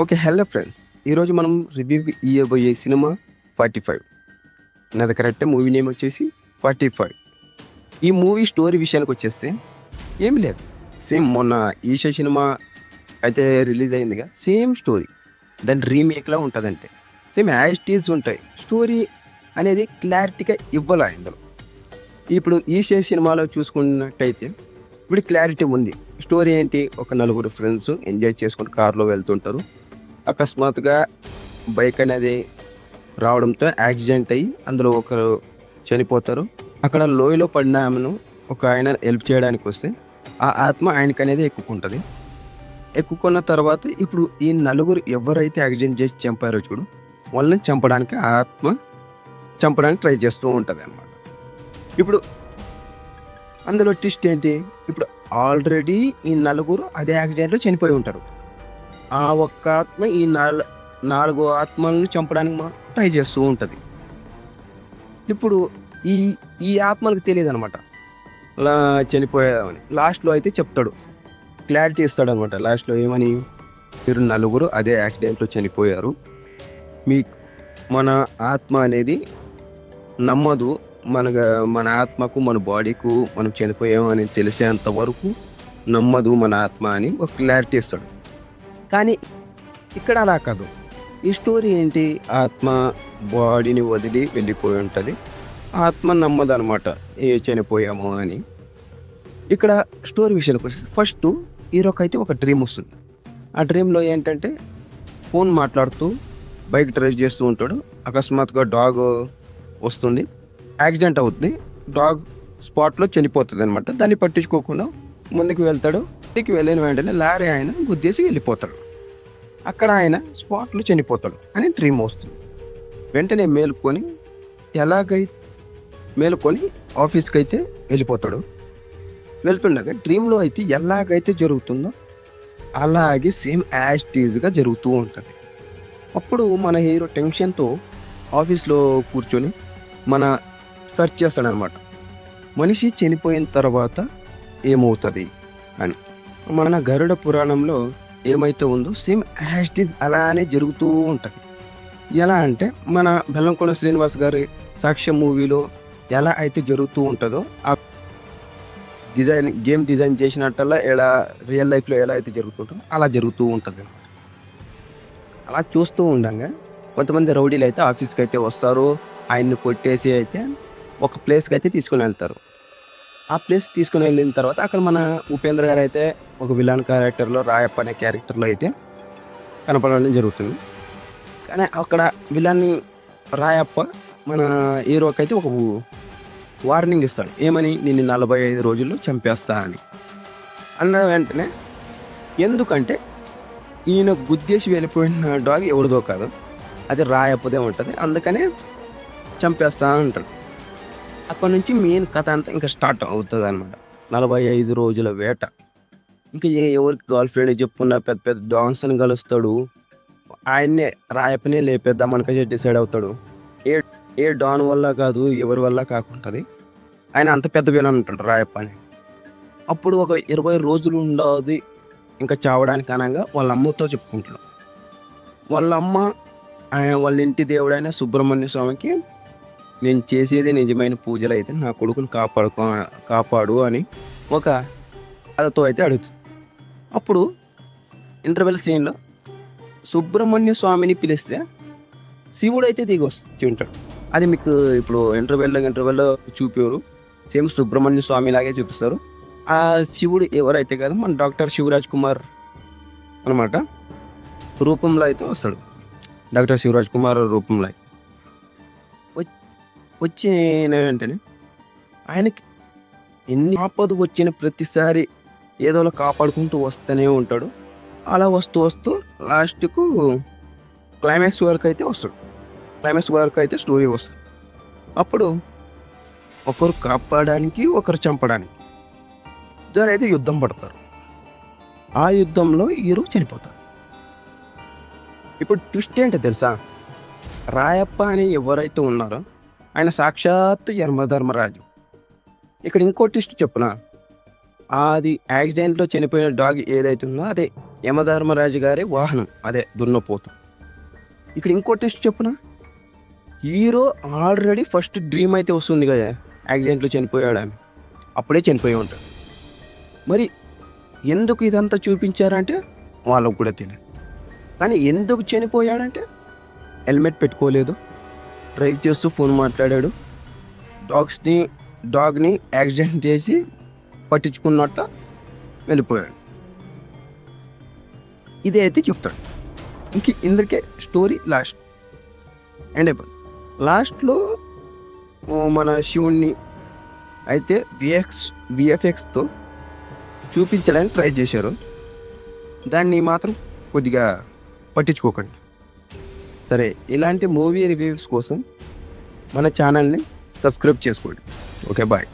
Okay hello friends. ఈరోజు మనం review ఇవ్వబోయే సినిమా ఫార్టీ ఫైవ్. నాది కరెక్ట్ మూవీ నేమ్ వచ్చేసి ఫార్టీ ఫైవ్. ఈ మూవీ స్టోరీ విషయానికి వచ్చేస్తే ఏం లేదు. సేమ్ మొన్న ఈషా సినిమా అయితే రిలీజ్ అయిందిగా సేమ్ స్టోరీ. దాని రీమేక్లా ఉంటుందంటే. సేమ్ యాజ్టీస్ ఉంటాయి. స్టోరీ అనేది క్లారిటీగా ఇవ్వాలి ఇందులో? ఇప్పుడు ఈషా సినిమాలో చూసుకున్నట్టయితే ఇప్పుడు క్లారిటీ ఉంది. స్టోరీ ఏంటి? ఒక నలుగురు ఫ్రెండ్స్ ఎంజాయ్ చేసుకుని కార్లో వెళ్తుంటారు. అకస్మాత్తుగా బైక్ అనేది రావడంతో యాక్సిడెంట్ అయ్యి అందులో ఒకరు చనిపోతారు. అక్కడ లోయలో పడిన ఆమెను ఒక ఆయన హెల్ప్ చేయడానికి వస్తే ఆ ఆత్మ ఆయనకి అనేది ఎక్కుకుంటుంది. ఎక్కుకున్న తర్వాత ఇప్పుడు ఈ నలుగురు ఎవరైతే యాక్సిడెంట్ చేసి చంపారో చూడు వాళ్ళని చంపడానికి ఆ ఆత్మ చంపడానికి ట్రై చేస్తూ ఉంటుంది అన్నమాట ఇప్పుడు అందులో ట్విస్ట్ ఏంటి? ఇప్పుడు ఆల్రెడీ ఈ నలుగురు అదే యాక్సిడెంట్లో చనిపోయి ఉంటారు. ఆ ఒక్క ఆత్మ ఈ నాలుగు నాలుగు ఆత్మలను చంపడానికి ట్రై చేస్తూ ఉంటుంది. ఇప్పుడు ఈ ఈ ఆత్మలకు తెలియదు అనమాట అలా చనిపోయామని లాస్ట్లో అయితే చెప్తాడు. క్లారిటీ ఇస్తాడు అనమాట లాస్ట్లో ఏమని? మీరు నలుగురు అదే యాక్సిడెంట్లో చనిపోయారు. మీ మన ఆత్మ అనేది నమ్మదు. మన మన ఆత్మకు మన బాడీకు మనం చనిపోయామని తెలిసేంత వరకు నమ్మదు మన ఆత్మ అని ఒక క్లారిటీ ఇస్తాడు. కానీ ఇక్కడ అలా కాదు. ఈ స్టోరీ ఏంటి? ఆత్మ బాడీని వదిలి వెళ్ళిపోయి ఉంటుంది. ఆత్మ నమ్మదు అనమాట ఏ చనిపోయాము అని. ఇక్కడ స్టోరీ విషయానికి వచ్చి ఫస్ట్ హీరోకి అయితే ఒక డ్రీమ్ వస్తుంది. ఆ డ్రీమ్లో ఏంటంటే ఫోన్ మాట్లాడుతూ బైక్ డ్రైవ్ చేస్తూ ఉంటాడు. అకస్మాత్తుగా డాగ్ వస్తుంది. యాక్సిడెంట్ అవుతుంది డాగ్ స్పాట్లో చనిపోతుంది అనమాట దాన్ని పట్టించుకోకుండా ముందుకు వెళ్తాడు. ముందుకు వెళ్ళిన వెంటనే లారీ ఆయన గుద్దేసి వెళ్ళిపోతాడు. అక్కడ ఆయన స్పాట్లో చనిపోతాడు అని డ్రీమ్ వస్తుంది. వెంటనే మేలుకొని ఎలాగై మేలుకొని ఆఫీస్కి అయితే వెళ్ళిపోతాడు. వెళ్తుండగా డ్రీమ్లో అయితే ఎలాగైతే జరుగుతుందో అలాగే సేమ్ యాజ్టీజ్గా జరుగుతూ ఉంటుంది. అప్పుడు మన హీరో టెన్షన్తో ఆఫీస్లో కూర్చొని మన సెర్చ్ చేస్తాడనమాట. మనిషి చనిపోయిన తర్వాత ఏమవుతుంది అని. మన గరుడ పురాణంలో ఏమైతే ఉందో సేమ్ యాస్టీజ్ అలానే జరుగుతూ ఉంటుంది. ఎలా అంటే మన బెల్లంకొండ శ్రీనివాస్ గారి సాక్ష్యం మూవీలో ఎలా అయితే జరుగుతూ ఉంటుందో ఆ డిజైన్ గేమ్ డిజైన్ చేసినట్టల్లా ఎలా రియల్ లైఫ్లో ఎలా అయితే జరుగుతుంటుందో అలా జరుగుతూ ఉంటుంది. అలా చూస్తూ ఉండగా కొంతమంది రౌడీలు అయితే ఆఫీస్కి అయితే వస్తారు ఆయన్ని కొట్టేసి అయితే ఒక ప్లేస్కి అయితే తీసుకుని వెళ్తారు. ఆ ప్లేస్ తీసుకుని వెళ్ళిన తర్వాత అక్కడ మన ఉపేంద్ర గారు అయితే ఒక విలన్ క్యారెక్టర్లో రాయప్ప అనే క్యారెక్టర్లో అయితే కనపడడం జరుగుతుంది. కానీ అక్కడ విలన్ రాయప్ప మన హీరోకి అయితే ఒక వార్నింగ్ ఇస్తాడు. ఏమని? నేను నలభై ఐదు రోజుల్లో చంపేస్తా అని. అన్న వెంటనే ఎందుకంటే ఈయన గుద్దేసి వెళ్ళిపోయిన డాగ్ ఎవరిదో కాదు. అది రాయప్పదే ఉంటుంది. అందుకనే చంపేస్తా అంటాడు. అప్పటి నుంచి మెయిన్ కథ అంతా ఇంకా స్టార్ట్ అవుతుంది అనమాట నలభై ఐదు రోజుల వేట. ఇంకా ఎవరికి గర్ల్ ఫ్రెండ్ చెప్పుకున్న పెద్ద పెద్ద డాన్స్ అని కలుస్తాడు. ఆయన్నే రాయపనే లేపేద్దాం అనుక డిసైడ్ అవుతాడు. ఏ ఏ డాన్ వల్ల కాదు ఎవరి వల్ల కాకుంటుంది. ఆయన అంత పెద్ద విలన్ ఉంటాడు రాయప్ప అని. అప్పుడు ఒక ఇరవై రోజులు ఉండదు. ఇంకా చావడానికి అనగా వాళ్ళ అమ్మతో చెప్పుకుంటాడు వాళ్ళ అమ్మ ఆయన వాళ్ళ ఇంటి దేవుడైన సుబ్రహ్మణ్య స్వామికి నేను చేసేది నిజమైన పూజలు అయితే నా కొడుకుని కాపాడుకో కాపాడు అని ఒక అదతో అయితే అడుగుతుంది అప్పుడు ఇంటర్వెల్ సీన్లో సుబ్రహ్మణ్య స్వామిని పిలిస్తే శివుడు అయితే దిగి వస్తుంది ఉంటాడు అది మీకు ఇప్పుడు ఇంటర్వెల్లో ఇంటర్వెల్లో చూపారు సేమ్ సుబ్రహ్మణ్య స్వామి లాగే చూపిస్తారు. ఆ శివుడు ఎవరైతే కాదు మన డాక్టర్ శివరాజ్ కుమార్ అనమాట రూపంలో అయితే వస్తాడు. డాక్టర్ శివరాజ్ కుమార్ రూపంలో. వచ్చిన వెంటనే ఆయనకి ఎన్ని ఆపద వచ్చిన ప్రతిసారి ఏదోలా కాపాడుకుంటూ వస్తూనే ఉంటాడు. అలా వస్తూ వస్తూ లాస్ట్కు క్లైమాక్స్ వరకు అయితే వస్తాడు. క్లైమాక్స్ వరకు అయితే స్టోరీ వస్తుంది. అప్పుడు ఒకరు కాపాడడానికి ఒకరు చంపడానికి ఇద్దరు అయితే యుద్ధం పడతారు. ఆ యుద్ధంలో హీరో చనిపోతారు. ఇప్పుడు ట్విస్ట్ ఏంటో తెలుసా? రాయప్ప అని ఎవరైతే ఉన్నారో ఆయన సాక్షాత్తు యర్మధర్మరాజు. ఇక్కడ ఇంకో ట్విస్ట్ చెప్పున? అది యాక్సిడెంట్లో చనిపోయిన డాగ్ ఏదైతే ఉందో అదే యమధర్మరాజు గారి వాహనం అదే దున్నపోతు. ఇక్కడ ఇంకో ట్విస్ట్ చెప్పున? హీరో ఆల్రెడీ ఫస్ట్ డ్రీమ్ అయితే వస్తుంది కదా యాక్సిడెంట్లో చనిపోయాడు ఆమె అప్పుడే చనిపోయి ఉంటాడు. మరి ఎందుకు ఇదంతా చూపించారంటే వాళ్ళకు కూడా తెలియదు కానీ ఎందుకు చనిపోయాడంటే హెల్మెట్ పెట్టుకోలేదు. డ్రైవ్ చేస్తూ ఫోన్ మాట్లాడాడు. డాగ్స్ని డాగ్ని యాక్సిడెంట్ చేసి పట్టించుకున్నట్ట వెళ్ళిపోయాడు. ఇదే అయితే చెప్తాడు. ఇంక ఇందుకే స్టోరీ లాస్ట్. ఎండ్ అయిపోయింది లాస్ట్లో మన శివుణ్ణి అయితే విఎక్స్ విఎఫ్ఎక్స్తో చూపించడానికి ట్రై చేశారు. దాన్ని మాత్రం కొద్దిగా పట్టించుకోకండి. సరే ఇలాంటి మూవీ రివ్యూస్ కోసం మన ఛానల్ని సబ్స్క్రైబ్ చేసుకోండి. Okay bye.